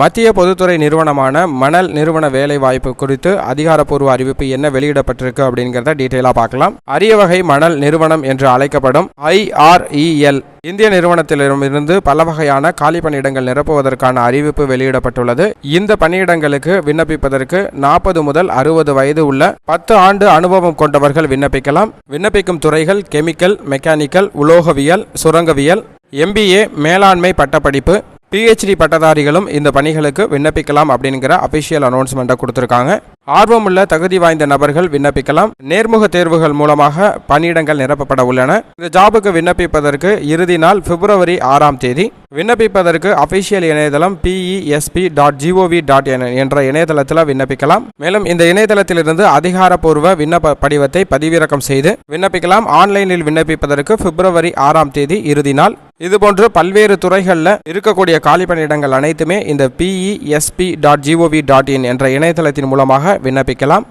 மத்திய பொதுத்துறை நிறுவனமான மணல் நிறுவன வேலை வாய்ப்பு குறித்து அதிகாரப்பூர்வ அறிவிப்பு என்ன வெளியிடப்பட்டிருக்கு அப்படிங்கிறத டீட்டெயிலாக பார்க்கலாம். அரிய வகை மணல் நிறுவனம் என்று அழைக்கப்படும் ஐஆர்இஎல் இந்திய நிறுவனத்திலிருந்து பல வகையான காலி பணியிடங்கள் நிரப்புவதற்கான அறிவிப்பு வெளியிடப்பட்டுள்ளது. இந்த பணியிடங்களுக்கு விண்ணப்பிப்பதற்கு நாற்பது முதல் அறுபது வயது உள்ள பத்து ஆண்டு அனுபவம் கொண்டவர்கள் விண்ணப்பிக்கலாம். விண்ணப்பிக்கும் துறைகள் கெமிக்கல் மெக்கானிக்கல் உலோகவியல் சுரங்கவியல் எம்பிஏ மேலாண்மை பட்டப்படிப்பு பிஹெச்டி பட்டதாரிகளும் இந்த பணிகளுக்கு விண்ணப்பிக்கலாம் அப்படிங்கிற அபிஷியல் அனௌன்ஸ்மெண்ட்டை கொடுத்துருக்காங்க. ஆர்வமுள்ள தகுதி வாய்ந்த நபர்கள் விண்ணப்பிக்கலாம். நேர்முக தேர்வுகள் மூலமாக பணியிடங்கள் நிரப்பப்பட உள்ளன. இந்த ஜாபுக்கு விண்ணப்பிப்பதற்கு இறுதி நாள் பிப்ரவரி ஆறாம் தேதி. விண்ணப்பிப்பதற்கு அபிஷியல் இணையதளம் பிஇஎஸ்பி டாட் ஜிஓவி டாட் என்ற இணையதளத்தில் விண்ணப்பிக்கலாம். மேலும் இந்த இணையதளத்திலிருந்து அதிகாரப்பூர்வ விண்ணப்ப படிவத்தை பதிவிறக்கம் செய்து விண்ணப்பிக்கலாம். ஆன்லைனில் விண்ணப்பிப்பதற்கு பிப்ரவரி ஆறாம் தேதி இறுதி நாள். இதுபோன்று பல்வேறு துறைகளில் இருக்கக்கூடிய காலி பணியிடங்கள் அனைத்துமே இந்த PESB dot G O V dot in என்ற இணையதளத்தின் மூலமாக விண்ணப்பிக்கலாம்.